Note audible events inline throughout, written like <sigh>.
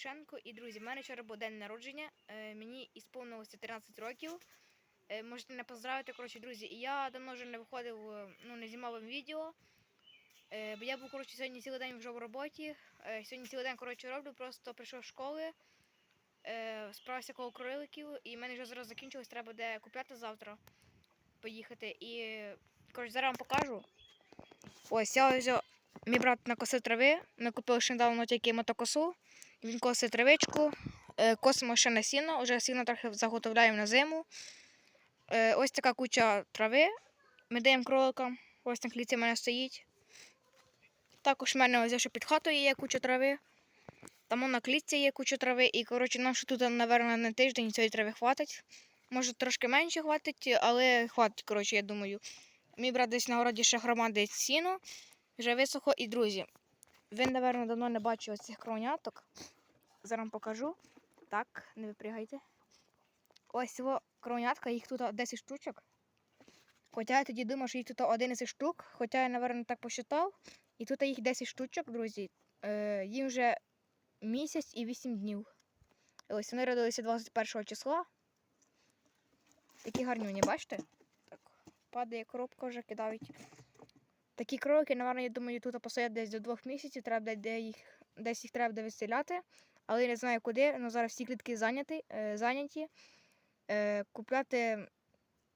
Євтушенко. І друзі, в мене вчора був день народження. Е, мені ісповнилося 13 років. Е, можете мене поздравити, коротше, друзі. І я давно вже не виходив, е, ну, не знімав вам відео. Бо я був, коротше, сьогодні цілий день вже в роботі. Сьогодні цілий день, коротше, роблю, просто прийшов з школи, справився коло кроликів, і в мене вже зараз закінчилось, треба буде купляти завтра. Поїхати. І, коротше, зараз вам покажу. Ось, я ось Мій брат накосив трави. Ми купили ще недавно тільки мотокосу. Він косить травичку, е, косимо ще на сіно, вже сіно трохи заготовляємо на зиму. Е, Ось така куча трави. Ми даємо кроликам. Ось на клітці в мене стоїть. Також в мене ось ще під хатою є куча трави. Там на клітці є куча трави. І, коротше, нам ще тут, напевно, на тиждень цієї трави хватить. Може трошки менше хватить, але хватить, коротше, я думаю. Мій брат десь на городі ще громадить сіно. Вже висохо і друзі. Ви, напевно, давно не бачили цих кроняток. Зараз вам покажу. Так, не випрягайте. Ось цього кронятка, їх тут 10 штучок. Хоча я тоді думав, що їх тут 11 штук, хоча я, напевно, так посчитав. І тут їх 10 штучок, друзі. Е, їм вже місяць і 8 днів. Ось вони родилися 21 числа. Такі гарнюні, бачите? Так, падає коробка вже кидають. Такі кролики, напевно, я думаю, тут постоять десь до двох місяців, треба де- де їх, десь їх треба буде виселяти, але я не знаю куди. Ну, зараз всі клітки зайняті. Е, зайняті. Е, купляти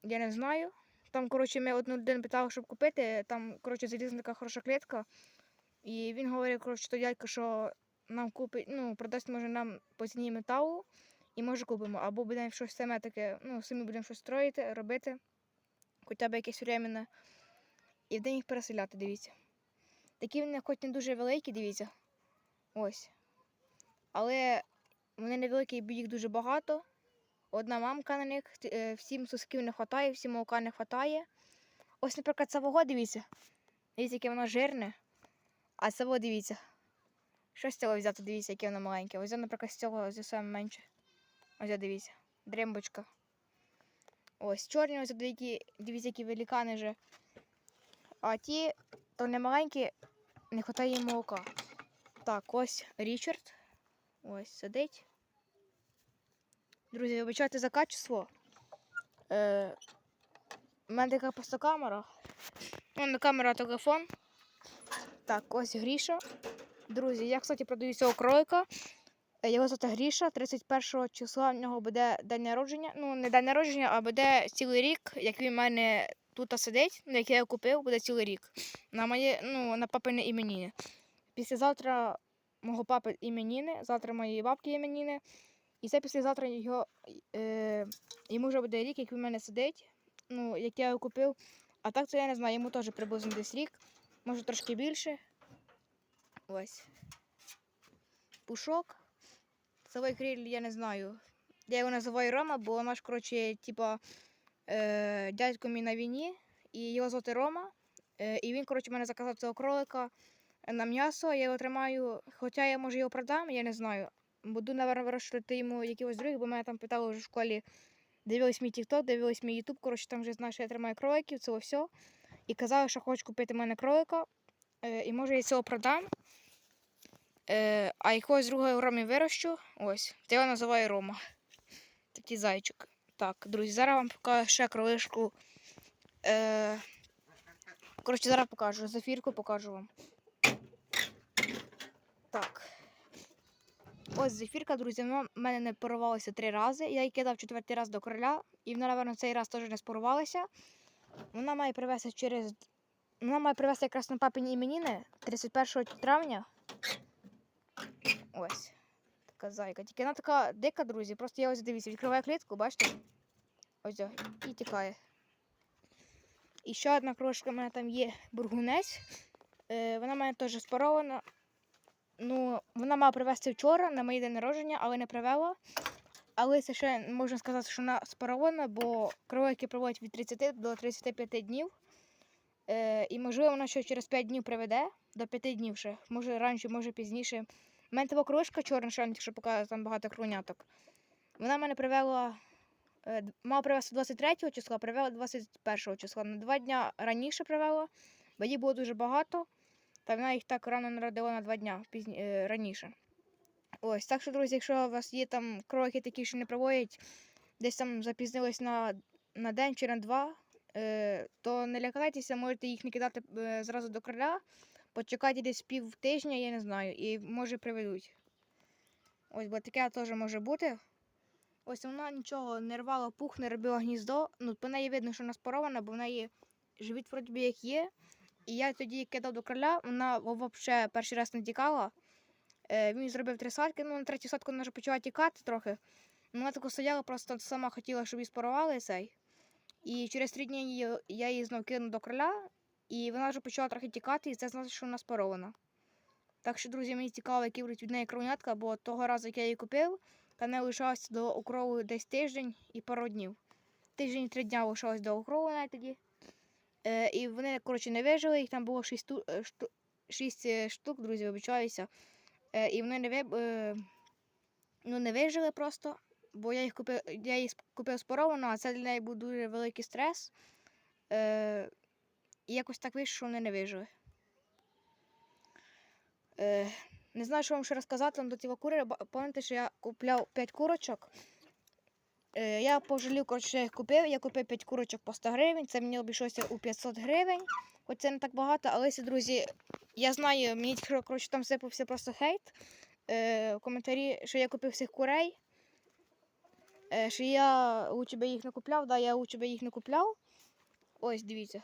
я не знаю. Там, коротше, ми одну людину питали, щоб купити. Там, коротше, залізна така хороша клітка. І він говорив, коротше, то дядько, що нам купить, ну, продасть може нам по ціні металу, і може купимо. Або будемо щось саме таке, ну, самі будемо щось строїти, робити, хоча б якесь временне. І в день їх переселяти, дивіться. Такі вони хоч не дуже великі, дивіться. Ось. Але вони невеликі, бо їх дуже багато. Одна мамка на них, е, всім сосків не вистачає, всім молока не вистачає. Ось, наприклад, цього дивіться. Дивіться, яке воно жирне. А цього дивіться. Що з цього взяти, дивіться, яке воно маленьке. Ось, наприклад, з цього ось саме менше. Ось, дивіться. Дрембочка. Ось чорні, ось дивіться, які великани вже. А ті, то не маленькі, не вистачає молока. Так, ось Річард. Ось сидить. Друзі, вибачайте за качество. Е, у мене така просто камера. Ну, не камера, телефон. Так, ось Гріша. Друзі, я, кстати, продаю цього кролика. Е, Його звати Гріша. 31 числа в нього буде день народження. Ну, не день народження, а буде цілий рік, як він в мене тут сидить, ну, як я купив, буде цілий рік. На моє, ну, на папине іменіни. Післязавтра мого папи іменіни, завтра моєї бабки іменіни. І це післязавтра його, е, йому вже буде рік, як він в мене сидить, ну, як я його купив. А так це я не знаю, йому теж приблизно десь рік, може трошки більше. Ось. Пушок. Цей криль я не знаю. Я його називаю Рома, бо наш, коротше, типа, е, дядько мій на війні, і його звати Рома. Е, і він, коротше, мене заказав цього кролика на м'ясо, я його тримаю, хоча я може його продам, я не знаю. Буду, напевно, вирощувати йому якихось других, бо мене там питали вже в школі, дивились мій TikTok, дивились мій YouTube, коротше, там вже знають, що я тримаю кроликів, це все. І казали, що хочуть купити в мене кролика, е, і може я цього продам. Е, а якогось другого Ромі вирощу, ось, це я називаю Рома. Такий зайчик. Так, друзі, зараз вам покажу ще кролишку. Е, коротше, зараз покажу, зафірку покажу вам. Так. Ось зефірка, друзі, в мене не порвалася три рази. Я її кидав четвертий раз до короля, і вона, напевно, цей раз теж не спорвалася. Вона має привезти через. Вона має привезти якраз на папині іменіни 31 травня. Ось. Така зайка. Тільки вона така дика, друзі. Просто я ось дивіться, відкриваю клітку, бачите? Ось о, і тікає. І ще одна крошка в мене там є бургунець. Е, вона в мене теж спорована. Ну, вона мала привезти вчора на моє день народження, але не привела. Але це ще можна сказати, що вона спарована, бо кролики проводять від 30 до 35 днів. Е, і можливо вона ще через 5 днів приведе, до 5 днів ще. Може раніше, може пізніше. У мене така кроличка чорна, що я тільки там багато кроняток. Вона мене привела, мала привезти 23 числа, привела 21 числа. На два дня раніше привела, бо їй було дуже багато. Та вона їх так рано народила на два дня пізні, е, раніше. Ось, так що, друзі, якщо у вас є там кроки такі, що не проводять, десь там запізнились на, на день чи на два, е, то не лякайтеся, можете їх не кидати е, зразу до кроля, почекайте десь пів тижня, я не знаю, і може приведуть. Ось, бо таке теж може бути. Ось вона нічого не рвала пух, не робила гніздо. Ну, по неї видно, що вона спорована, бо в неї живіт вроді як є. І я тоді кидав до кроля, вона взагалі перший раз не тікала. Е, він зробив три садки, ну на третю садку вона вже почала тікати трохи. Ну, Вона тако стояла, просто сама хотіла, щоб її спарували цей. І через три дні я її знов кинув до кроля, і вона вже почала трохи тікати, і це значить, що вона спарована. Так що, друзі, мені цікаво, які будуть від неї кровнятка, бо того разу, як я її купив, та не лишалося до окрову десь тиждень і пару днів. Тиждень три дня лишалось до окрову навіть тоді. Е, і вони, коротше, не вижили, їх там було шість, е, шту, шість е, штук, друзі, вибачаюся. Е, і вони не, ви, е, ну, не вижили просто, бо я їх купив, я їх купив споровану, а це для неї був дуже великий стрес. Е, і якось так вийшло, що вони не вижили. Е, не знаю, що вам ще розказати до цього кури. Пам'ятаєте, що я купляв 5 курочок. Е, я пожалів, коротше, що я їх купив. Я купив 5 курочок по 100 гривень. Це мені обійшлося у 500 гривень. Хоч це не так багато, але друзі, я знаю, мені коротше, там сипався просто хейт. Е, в коментарі, що я купив цих курей. Е, що я у тебе їх не купляв, да, я у тебе їх не купляв. Ось, дивіться.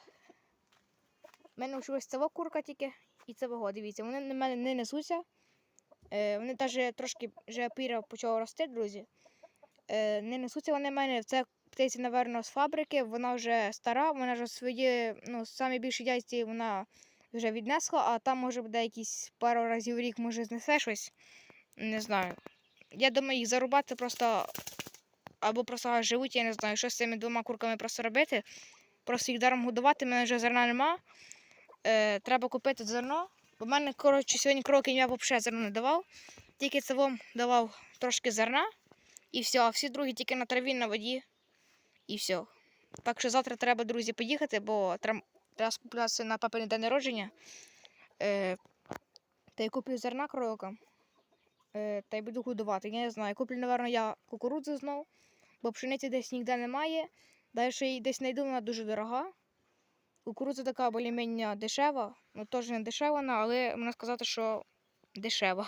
У мене лишилась ця курка тільки і це вого, дивіться. Вони на мене не несуться. Е, вони навіть трошки вже піра почала рости, друзі. Е, не несуться вони в мене. Це птиця, напевно, з фабрики. Вона вже стара, вона вже свої, ну, самі більші яйці вона вже віднесла, а там може буде якісь пару разів в рік, може, знесе щось. Не знаю. Я думаю, їх зарубати просто або просто живуть, я не знаю, що з цими двома курками просто робити. Просто їх даром годувати, мене вже зерна нема. Е, треба купити зерно. Бо в мене, коротше, сьогодні кроки я взагалі зерно не давав. Тільки це вам давав трошки зерна і все, а всі другі тільки на траві, на воді і все. Так що завтра треба, друзі, поїхати, бо треба, скуплятися на папине день народження. Е, та й куплю зерна кроликам. Е, та й буду годувати. Я не знаю. Куплю, напевно, я кукурудзу знов, бо пшениці десь ніде немає. Далі десь знайду, вона дуже дорога. Кукурудза така більш-менш дешева. Ну, теж не дешева, але можна сказати, що дешева.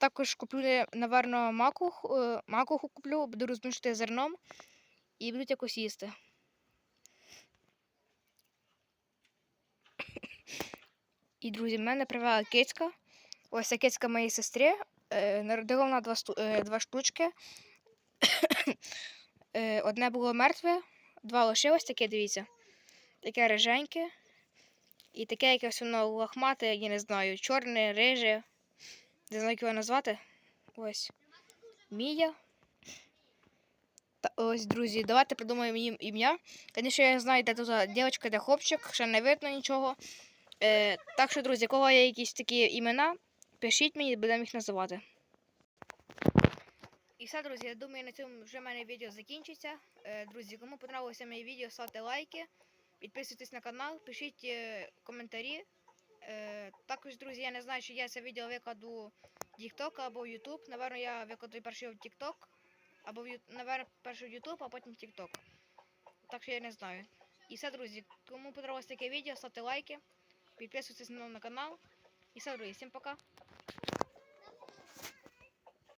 Також куплю, напевно, маку, е, макуху куплю, буду розмішати зерном і будуть якось їсти. І, друзі, в мене привела кицька. Ось ця кицька моєї сестри. Е, народила вона два, е, два штучки. <coughs> одне було мертве, два лишилось таке, дивіться. Таке риженьке. І таке якесь воно лохмате, я не знаю, чорне, риже. Не знаю, як його назвати. Ось. Мія. Та, ось, друзі, давайте придумаємо їм ім'я. Звісно, я знаю, де тут дівчинка, де хлопчик, ще не видно нічого. Е, так що, друзі, кого є якісь такі імена, пишіть мені, будемо їх називати. І все, друзі, я думаю, на цьому вже в мене відео закінчиться. Е, друзі, кому подобалося моє відео, ставте лайки, підписуйтесь на канал, пишіть е, коментарі. Е, також, друзі, я не знаю, чи я це відео викладу в TikTok або в YouTube. Наверно, я викладу перший в TikTok, або в наверно, перший в YouTube, а потім в TikTok. Так що я не знаю. І все, друзі, кому подобалось таке відео, ставте лайки, підписуйтесь на канал. І все, друзі, всім пока.